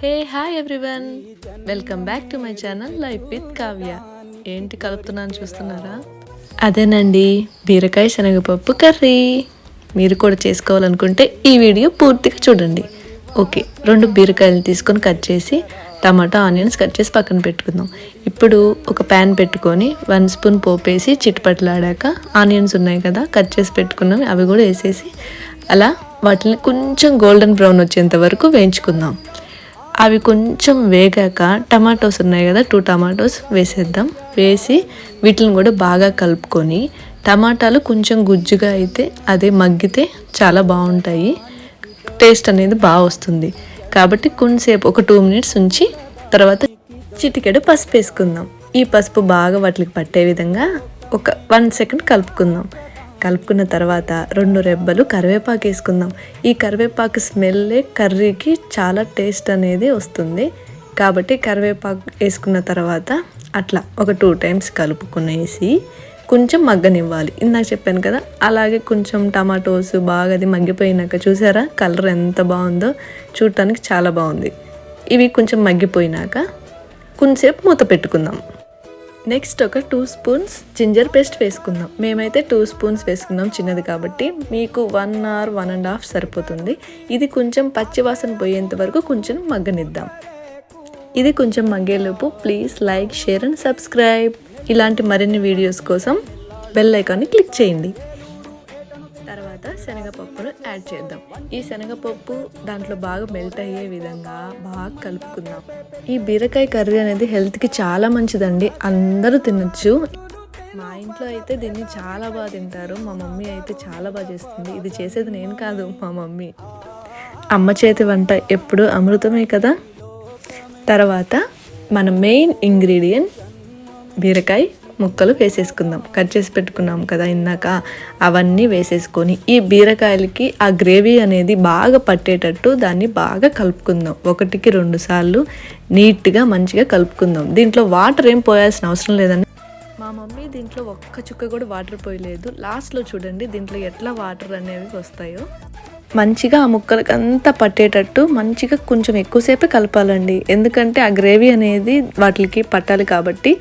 Hey hi everyone welcome back to my channel life with Kavya ఏంటి కలుపుతున్నాను చూస్తున్నారా? అదేనండి బీరకాయ శనగపప్పు కర్రీ. మీరు కూడా చేసుకోవాలనుకుంటే ఈ వీడియో పూర్తిగా చూడండి. ఓకే రెండు బీరకాయలు తీసుకొని కట్ చేసి టమాటా ఆనియన్స్ కట్ చేసి పక్కన పెట్టుకుందాం. ఇప్పుడు ఒక ప్యాన్ పెట్టుకొని వన్ స్పూన్ పోపేసి చిట్పట్లాడాక ఆనియన్స్ ఉన్నాయి కదా కట్ చేసి పెట్టుకున్నవి అవి కూడా వేసేసి అలా వాటిని కొంచెం గోల్డెన్ బ్రౌన్ వచ్చేంత వరకు వేయించుకుందాం. అవి కొంచెం వేగాక టమాటోస్ ఉన్నాయి కదా టూ టమాటోస్ వేసేద్దాం. వేసి వీటిని కూడా బాగా కలుపుకొని టమాటాలు కొంచెం గుజ్జుగా అయితే అదే మగ్గితే చాలా బాగుంటాయి. టేస్ట్ అనేది బాగా వస్తుంది. కాబట్టి కొంతసేపు ఒక టూ మినిట్స్ ఉంచి తర్వాత చిటికెడు పసుపు వేసుకుందాం. ఈ పసుపు బాగా వాటికి పట్టే విధంగా ఒక వన్ సెకండ్ కలుపుకుందాం. కలుపుకున్న తర్వాత రెండు రెబ్బలు కరివేపాకు వేసుకుందాం. ఈ కరివేపాకు స్మెల్లే కర్రీకి చాలా టేస్ట్ అనేది వస్తుంది. కాబట్టి కరివేపాకు వేసుకున్న తర్వాత అట్లా ఒక టూ టైమ్స్ కలుపుకునేసి కొంచెం మగ్గనివ్వాలి. ఇందాక చెప్పాను కదా అలాగే కొంచెం టమాటోస్ బాగా అది మగ్గిపోయినాక చూసారా? కలర్ ఎంత బాగుందో చూడటానికి చాలా బాగుంది. ఇవి కొంచెం మగ్గిపోయినాక కొంచెంసేపు మూత పెట్టుకుందాం. నెక్స్ట్ ఒక టూ స్పూన్స్ జింజర్ పేస్ట్ వేసుకుందాం. మేమైతే టూ స్పూన్స్ వేసుకున్నాం చిన్నది కాబట్టి. మీకు one or one and half సరిపోతుంది. ఇది కొంచెం పచ్చివాసన పోయేంత వరకు కొంచెం మగ్గనిద్దాం. ఇది కొంచెం మగ్గేలోపు please like share and subscribe. ఇలాంటి మరిన్ని వీడియోస్ కోసం బెల్ ఐకాన్ని క్లిక్ చేయండి. తర్వాత శనగపప్పును యాడ్ చేద్దాం. ఈ శనగపప్పు దాంట్లో బాగా మెల్ట్ అయ్యే విధంగా బాగా కలుపుకుందాం. ఈ బీరకాయ కర్రీ అనేది హెల్త్కి చాలా మంచిదండి. అందరూ తినచ్చు. మా ఇంట్లో అయితే దీన్ని చాలా బాగా తింటారు. మా మమ్మీ అయితే చాలా బాగా చేస్తుంది. ఇది చేసేది నేను కాదు మా మమ్మీ. అమ్మ చేతి వంట ఎప్పుడు అమృతమే కదా? తర్వాత మన మెయిన్ ఇంగ్రీడియంట్ బీరకాయ ముక్కలు వేసేసుకుందాం. కట్ చేసి పెట్టుకున్నాం కదా ఇందాక. అవన్నీ వేసేసుకొని ఈ బీరకాయలకి ఆ గ్రేవీ అనేది బాగా పట్టేటట్టు దాన్ని బాగా కలుపుకుందాం. ఒకటికి రెండు సార్లు నీట్గా మంచిగా కలుపుకుందాం. దీంట్లో వాటర్ ఏం పోయాల్సిన అవసరం లేదండి. మా మమ్మీ దీంట్లో ఒక్క చుక్క కూడా వాటర్ పోయలేదు. లాస్ట్లో చూడండి దీంట్లో ఎట్లా వాటర్ అనేవి వస్తాయో. మంచిగా ఆ ముక్కలకి అంతా పట్టేటట్టు మంచిగా కొంచెం ఎక్కువసేపే కలపాలండి. ఎందుకంటే ఆ గ్రేవీ అనేది వాటికి పట్టాలి కాబట్టి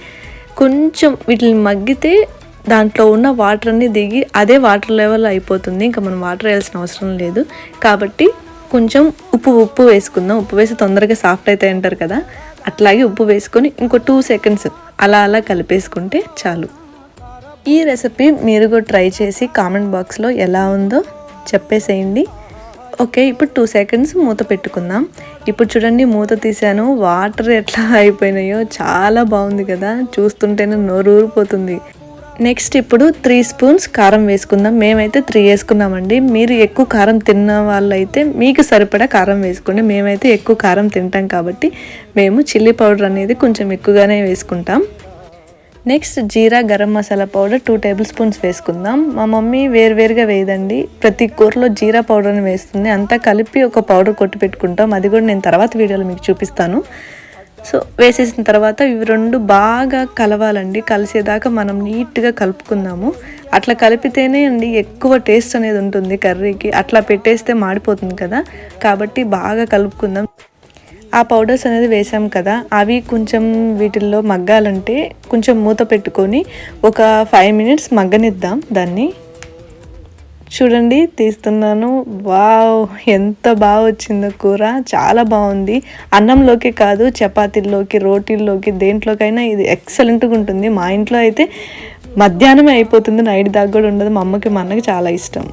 కొంచెం వీటిని మగ్గితే దాంట్లో ఉన్న వాటర్ అన్నీ దిగి అదే వాటర్ లెవెల్ అయిపోతుంది. ఇంకా మనం వాటర్ వేయాల్సిన అవసరం లేదు. కాబట్టి కొంచెం ఉప్పు ఉప్పు వేసుకుందాం. ఉప్పు వేసి తొందరగా సాఫ్ట్ అవుతాయి అంటారు కదా. అట్లాగే ఉప్పు వేసుకొని ఇంకో టూ సెకండ్స్ అలా అలా కలిపేసుకుంటే చాలు. ఈ రెసిపీ మీరు కూడా ట్రై చేసి కామెంట్ బాక్స్లో ఎలా ఉందో చెప్పేసేయండి. ఓకే ఇప్పుడు టూ సెకండ్స్ మూత పెట్టుకుందాం. ఇప్పుడు చూడండి మూత తీసాను వాటర్ ఎట్లా అయిపోయినాయో చాలా బాగుంది కదా. చూస్తుంటేనే నోరు ఊరిపోతుంది. నెక్స్ట్ ఇప్పుడు త్రీ స్పూన్స్ కారం వేసుకుందాం. మేమైతే త్రీ వేసుకున్నామండి. మీరు ఎక్కువ కారం తిన్న వాళ్ళైతే మీకు సరిపడా కారం వేసుకోండి. మేమైతే ఎక్కువ కారం తింటాం కాబట్టి మేము చిల్లీ పౌడర్ అనేది కొంచెం ఎక్కువగానే వేసుకుంటాం. Next jeera garam masala powder two tablespoons వేసుకుందాం. మా మమ్మీ వేరువేరుగా వేయదండి. ప్రతి కూరలో జీరా పౌడర్ని వేస్తుంది. అంతా కలిపి ఒక పౌడర్ కొట్టి పెట్టుకుంటాం. అది కూడా నేను తర్వాత వీడియోలో మీకు చూపిస్తాను. సో వేసేసిన తర్వాత ఇవి రెండు బాగా కలవాలండి. కలిసేదాకా మనం నీట్గా కలుపుకుందాము. అట్లా కలిపితేనే అండి ఎక్కువ టేస్ట్ అనేది ఉంటుంది కర్రీకి. అట్లా పెట్టేస్తే మాడిపోతుంది కదా. కాబట్టి బాగా కలుపుకుందాం. ఆ పౌడర్స్ అనేది వేసాం కదా అవి కొంచెం వీటిల్లో మగ్గాలంటే కొంచెం మూత పెట్టుకొని ఒక ఫైవ్ మినిట్స్ మగ్గనిద్దాం దాన్ని. చూడండి తీస్తున్నాను. వావ్ ఎంత బాగా వచ్చిందో కూర. చాలా బాగుంది. అన్నంలోకి కాదు చపాతీల్లోకి రోటీల్లోకి దేంట్లోకైనా ఇది ఎక్సలెంట్గా ఉంటుంది. మా ఇంట్లో అయితే మధ్యాహ్నమే అయిపోతుంది నైట్ దాకా కూడా ఉండదు. మా అమ్మకి మా అన్నకి చాలా ఇష్టం.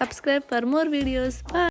Subscribe for more videos